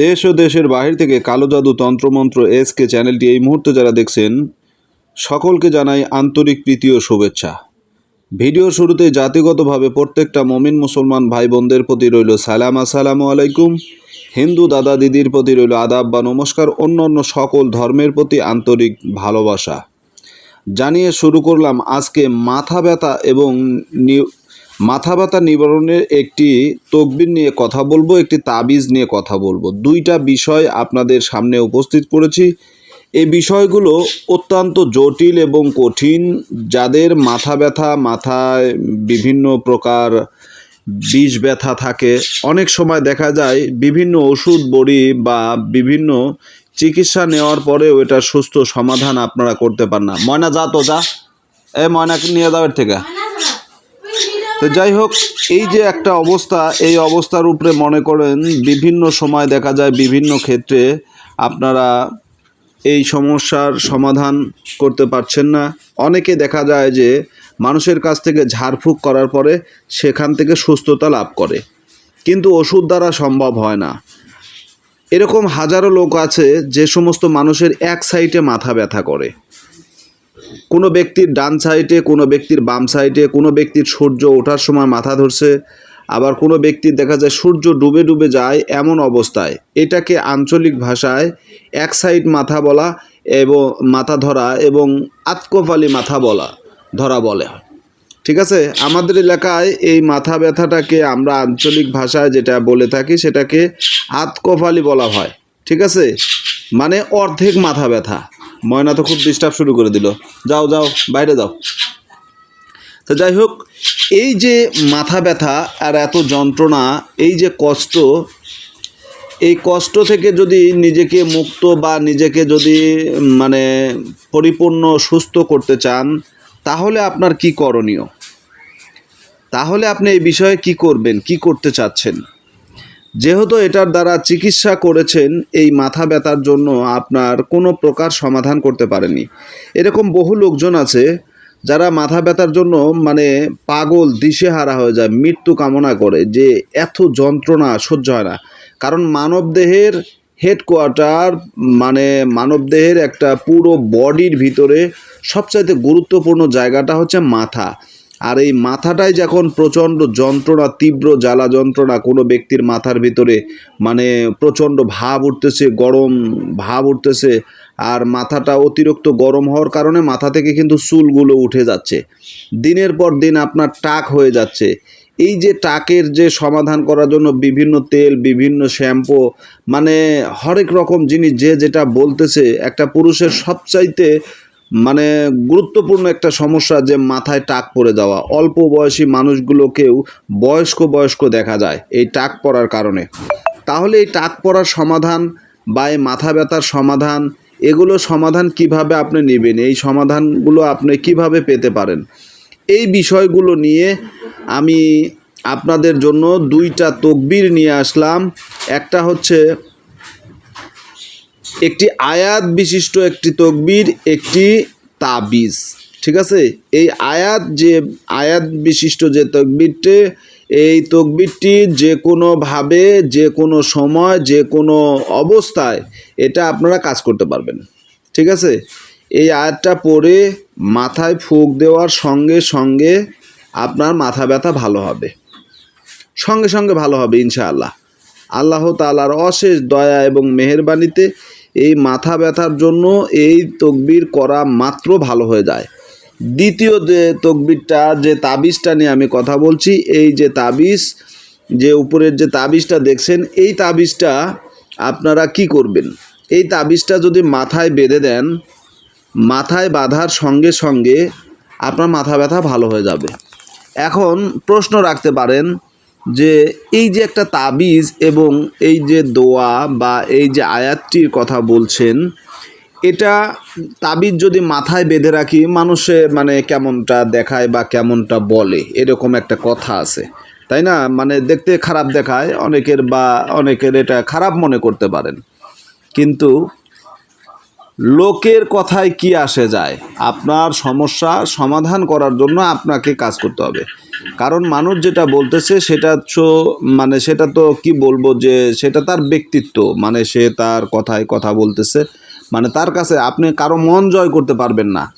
দেশ ও দেশের বাহির থেকে কালো জাদু তন্ত্রমন্ত্র এসকে চ্যানেলটি এই মুহূর্তে যারা দেখছেন, সকলকে জানাই আন্তরিক প্রীতি ও শুভেচ্ছা। ভিডিও শুরুতে জাতিগতভাবে প্রত্যেকটা মমিন মুসলমান ভাই বোনদের প্রতি রইল সালাম, আসসালামু আলাইকুম। হিন্দু দাদা দিদির প্রতি রইল আদাব বা নমস্কার অন্য অন্য সকল ধর্মের প্রতি আন্তরিক ভালোবাসা। জানিয়ে শুরু করলাম আজকে মাথা ব্যথা এবং মাথা ব্যথা নিবারণের একটি তকবির নিয়ে কথা বলব, একটি তাবিজ নিয়ে কথা বলব। দুইটা বিষয় আপনাদের সামনে উপস্থিত করেছি। এই বিষয়গুলো অত্যন্ত জটিল এবং কঠিন। যাদের মাথা ব্যথা মাথায় বিভিন্ন প্রকার বিষ ব্যথা থাকে, অনেক সময় দেখা যায় বিভিন্ন ওষুধ, বড়ি বা বিভিন্ন চিকিৎসা নেওয়ার পরেও এটা সুস্থ সমাধান আপনারা করতে পারেন না। ময়না যা। তো যা এ ময়নাকে নিয়ে যাও এর থেকে। তো যাই হোক, এই যে একটা অবস্থা, এই অবস্থার উপরে মনে করেন বিভিন্ন সময় দেখা যায় বিভিন্ন ক্ষেত্রে আপনারা এই সমস্যার সমাধান করতে পারছেন না। অনেকে দেখা যায় যে মানুষের কাছ থেকে ঝাড়ফুঁক করার পরে সেখান থেকে সুস্থতা লাভ করে, কিন্তু ওষুধ দ্বারা সম্ভব হয় না। এরকম হাজারো লোক আছে যে সমস্ত মানুষের এক সাইডে মাথা ব্যথা করে। কোনো ব্যক্তির ডান সাইডে, কোনো ব্যক্তির বাম সাইডে, কোনো ব্যক্তির সূর্য ওঠার সময় মাথা ধরছে, আবার কোনো ব্যক্তির দেখা যায় সূর্য ডুবে ডুবে যায় এমন অবস্থায়। এটাকে আঞ্চলিক ভাষায় এক সাইড মাথা বলা এবং মাথা ধরা এবং আতকফালি মাথা বলা, ধরা বলে। ঠিক আছে? আমাদের এলাকায় এই মাথা ব্যথাটাকে আমরা আঞ্চলিক ভাষায় যেটা বলে থাকি সেটাকে আতকফালি বলা হয়। ঠিক আছে? মানে অর্ধেক মাথা ব্যথা। ময়না তো খুব ডিস্টার্ব শুরু করে দিল। যাও যাও, বাইরে যাও। তো যাই হোক, এই যে মাথা ব্যথা আর এত যন্ত্রণা, এই যে কষ্ট, এই কষ্ট থেকে যদি নিজেকে মুক্ত বা নিজেকে যদি মানে পরিপূর্ণ সুস্থ করতে চান, তাহলে আপনার কি করণীয়? তাহলে আপনি এই বিষয়ে কি করবেন, কি করতে চাচ্ছেন? যেহেতু এটার দ্বারা চিকিৎসা করেছেন, এই মাথা ব্যথার জন্য আপনার কোনো প্রকার সমাধান করতে পারেনি এরকম বহু লোকজন আছে, যারা মাথা ব্যথার জন্য মানে পাগল, দিশেহারা হয়ে যায়, মৃত্যু কামনা করে যে এত যন্ত্রণা সহ্য হয় না। কারণ মানবদেহের হেডকোয়ার্টার মানে মানবদেহের একটা পুরো বডির ভিতরে সবচাইতে গুরুত্বপূর্ণ জায়গাটা হচ্ছে মাথা। আর এই মাথাটাই যখন প্রচণ্ড যন্ত্রণা, তীব্র জ্বালা যন্ত্রণা কোনো ব্যক্তির মাথার ভিতরে মানে প্রচণ্ড ভাব উঠতেছে, গরম ভাব উঠতেছে, আর মাথাটা অতিরিক্ত গরম হওয়ার কারণে মাথা থেকে কিন্তু চুলগুলো উঠে যাচ্ছে। দিনের পর দিন আপনার টাক হয়ে যাচ্ছে। এই যে টাকের যে সমাধান করার জন্য বিভিন্ন তেল, বিভিন্ন শ্যাম্পু মানে হরেক রকম জিনিস যে যেটা বলতেছে, একটা পুরুষের সবচাইতে মানে গুরুত্বপূর্ণ একটা সমস্যা যে মাথায় টাক পড়ে যাওয়া। অল্প বয়সী মানুষগুলোকেও বয়স্ক বয়স্ক দেখা যায় এই টাক পড়ার কারণে। তাহলে এই টাক পড়ার সমাধান বা এই মাথা ব্যথার সমাধান, এগুলো সমাধান কীভাবে আপনি নেবেন? এই সমাধানগুলো আপনি কীভাবে পেতে পারেন? এই বিষয়গুলো নিয়ে আমি আপনাদের জন্য দুইটা তকবির নিয়ে আসলাম। একটা হচ্ছে একটি আয়াত বিশিষ্ট একটি তকবির, একটি তাবিজ। ঠিক আছে? এই আয়াত যে, আয়াত বিশিষ্ট যে তকবিরটি, এই তকবিরটি যে কোনোভাবে যে কোনো সময় যে কোনো অবস্থায় এটা আপনারা কাজ করতে পারবেন। ঠিক আছে? এই আয়াতটা পড়ে মাথায় ফুঁক দেওয়ার সঙ্গে সঙ্গে আপনার মাথা ব্যথা ভালো হবে। সঙ্গে সঙ্গে ভালো হবে ইনশাআল্লাহ। আল্লাহ তালার অশেষ দয়া এবং মেহেরবানিতে এই মাথা ব্যথার জন্য এই তকবির করা মাত্র ভালো হয়ে যায়। দ্বিতীয় যে তকবিরটা, যে তাবিজটা নিয়ে আমি কথা বলছি, এই যে তাবিজ, যে উপরের যে তাবিজটা দেখছেন, এই তাবিজটা আপনারা কি করবেন? এই তাবিজটা যদি মাথায় বেঁধে দেন, মাথায় বাঁধার সঙ্গে সঙ্গে আপনার মাথা ব্যথা ভালো হয়ে যাবে। এখন প্রশ্ন রাখতে পারেন যে এই যে একটা তাবিজ এবং এই যে দোয়া বা এই যে আয়াতটির কথা বলছেন, এটা তাবিজ যদি মাথায় বেঁধে রাখি, মানুষে মানে কেমনটা দেখায় বা কেমনটা বলে, এরকম একটা কথা আছে। তাই না? মানে দেখতে খারাপ দেখায়, অনেকের বা অনেকের এটা খারাপ মনে করতে পারেন। কিন্তু লোকের কথায় কি আসে যায়? আপনার সমস্যা সমাধান করার জন্য আপনাকে কাজ করতে হবে। কারণ মানুষ যেটা বলতেছে সেটা তো মানে সেটা তো কি বলব যে সেটা তার ব্যক্তিত্ব মানে সে তার কথায় কথা বলতেছে। মানে তার কাছে আপনি কারও মন জয় করতে পারবেন না।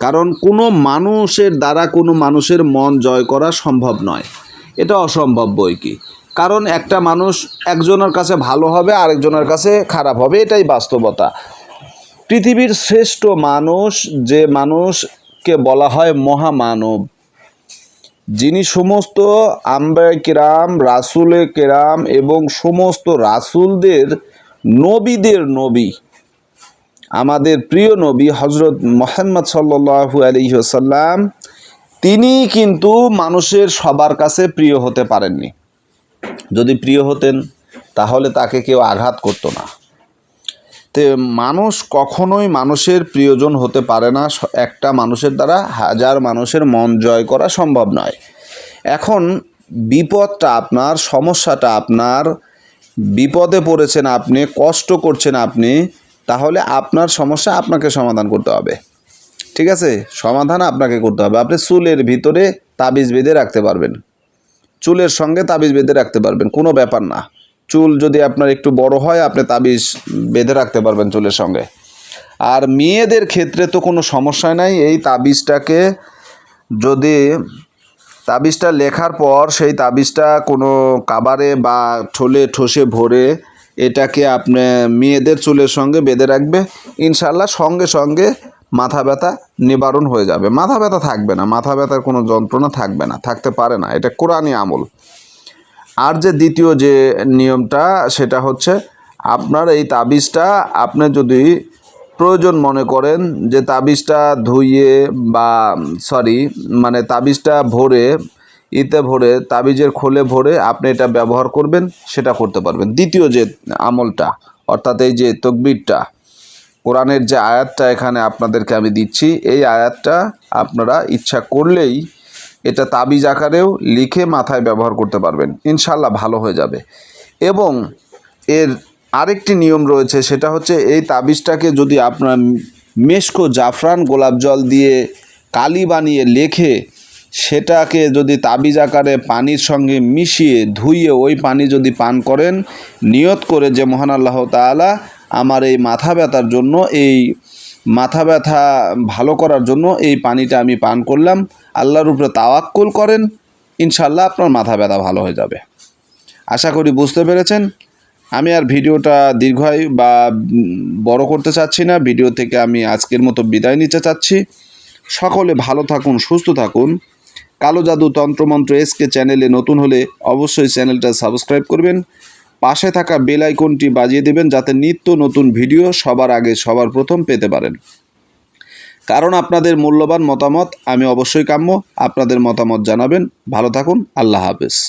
কারণ কোনো মানুষের দ্বারা কোনো মানুষের মন জয় করা সম্ভব নয়। এটা অসম্ভব বই কি? কারণ একটা মানুষ একজনের কাছে ভালো হবে, আরেকজনের কাছে খারাপ হবে, এটাই বাস্তবতা। পৃথিবীর শ্রেষ্ঠ মানুষ, যে মানুষকে বলা হয় মহামানব যিনি সমস্ত আম্বায় কেরাম, রাসুলে কেরাম এবং সমস্ত রাসুলদের নবীদের নবী, আমাদের প্রিয় নবী হজরত মোহাম্মদ সাল্লু আলহিহসাল্লাম তিনি কিন্তু মানুষের সবার কাছে প্রিয় হতে পারেননি। যদি প্রিয় হতেন, তাহলে তাকে কেউ আঘাত করতো না। তে মানুষ কখনোই মানুষের প্রিয়জন হতে পারে না একটা মানুষের দ্বারা হাজার মানুষের মন জয় করা সম্ভব নয়। এখন বিপদটা আপনার, সমস্যাটা আপনার, বিপদে পড়েছেন আপনি, কষ্ট করছেন আপনি, তাহলে আপনার সমস্যা আপনাকে সমাধান করতে হবে। ঠিক আছে? সমাধান আপনাকে করতে হবে। আপনি চুলের ভিতরে তাবিজ বেঁধে রাখতে পারবেন। চুলের সঙ্গে তাবিজ বেঁধে রাখতে পারবেন। কোনো ব্যাপার না। চুল যদি আপনার একটু বড় হয়, আপনি তাবিজ বেঁধে রাখতে পারবেন চুলের সঙ্গে। আর মেয়েদের ক্ষেত্রে তো কোনো সমস্যা নাই, এই তাবিজটাকে যদি, তাবিজটা লেখার পর সেই তাবিজটা কোনো কাবারে বা ঠোলে ঠোসে ভরে এটাকে আপনি মেয়েদের চুলের সঙ্গে বেঁধে রাখবে ইনশাল্লাহ সঙ্গে সঙ্গে মাথা ব্যথা নিবারণ হয়ে যাবে। মাথা ব্যথা থাকবে না, মাথা ব্যথার কোনো যন্ত্রণা থাকবে না, থাকতে পারে না। এটা কোরআনই আমল। আর যে দ্বিতীয় যে নিয়মটা, সেটা হচ্ছে আপনার এই তাবিজটা আপনি যদি প্রয়োজন মনে করেন যে তাবিজটা ধুইয়ে বা, সরি মানে তাবিজটা ভরে, ইতে ভরে, তাবিজের খোলে ভরে আপনি এটা ব্যবহার করবেন, সেটা করতে পারবেন। দ্বিতীয় যে আমলটা, অর্থাৎ এই যে তকবিরটা, কোরআনের যে আয়াতটা এখানে আপনাদেরকে আমি দিচ্ছি, এই আয়াতটা আপনারা ইচ্ছা করলেই এটা তাবিজ আকারেও লিখে মাথায় ব্যবহার করতে পারবেন। ইনশাল্লাহ ভালো হয়ে যাবে। এবং এর আরেকটি নিয়ম রয়েছে, সেটা হচ্ছে এই তাবিজটাকে যদি আপনার মেশকো জাফরান গোলাপ জল দিয়ে কালি বানিয়ে লেখে, সেটাকে যদি তাবিজ আকারে পানির সঙ্গে মিশিয়ে ধুইয়ে ওই পানি যদি পান করেন, নিয়ত করে যে মহান আল্লাহ তাআলা আমার এই মাথা ব্যথার জন্য এই মাথা ব্যথা ভালো করার জন্য এই পানিটা আমি পান করলাম। আল্লাহর উপরে তাওয়াক্কুল করেন ইনশাল্লাহ আপনার মাথা ব্যথা ভালো হয়ে যাবে। আশা করি বুঝতে পেরেছেন। আমি আর ভিডিওটা দীর্ঘায়ু বা বড় করতে চাচ্ছি না। ভিডিও থেকে আমি আজকের মতো বিদায় নিতে চাচ্ছি। সকলে ভালো থাকুন, সুস্থ থাকুন। কালো জাদু তন্ত্রমন্ত্র এসকে চ্যানেলে নতুন হলে অবশ্যই চ্যানেলটা সাবস্ক্রাইব করবেন। পাশে থাকা বেল আইকনটি বাজিয়ে দেবেন যাতে নিত্য নতুন ভিডিও সবার আগে সবার প্রথম পেতে পারেন। কারণ আপনাদের মূল্যবান মতামত আমি অবশ্যই কাম্য। আপনাদের মতামত জানাবেন। ভালো থাকুন। আল্লাহ হাফেজ।